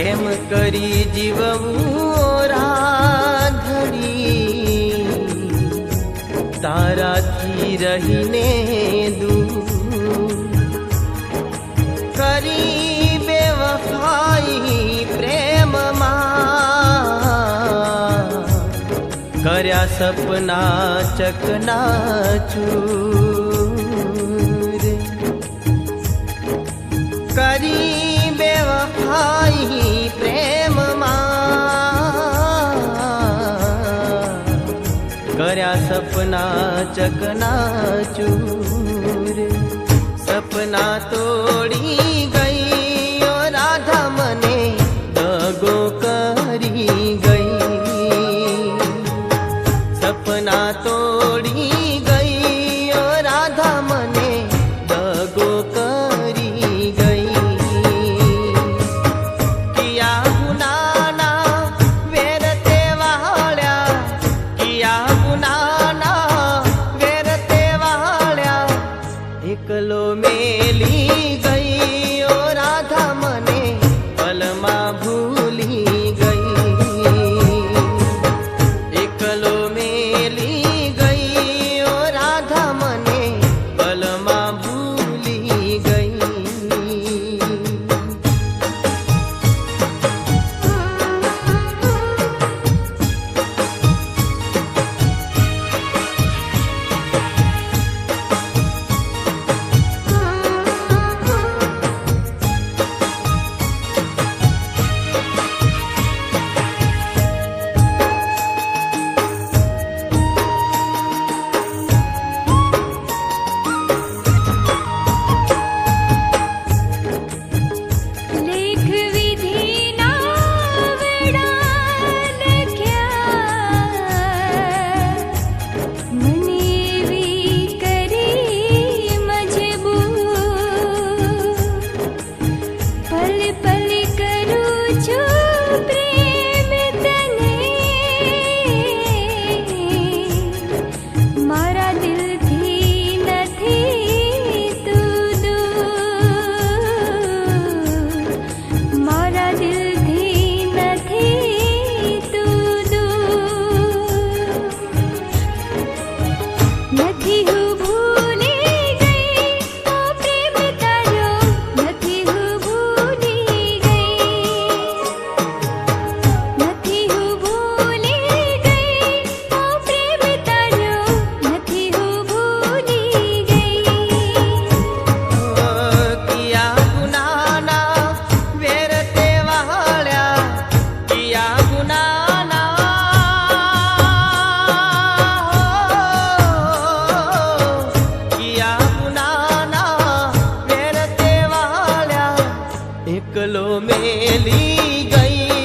કેમ કરી જીવવું રાધણી. તારાથી રહીને દૂર કરી બેવફાઈ પ્રેમમાં. કર્યા સપના ચકના ચૂર. બન્યા ચકના ચૂર સપના તોડી ಕಲೋ ಮೇಲೀ વેલી ગઈ.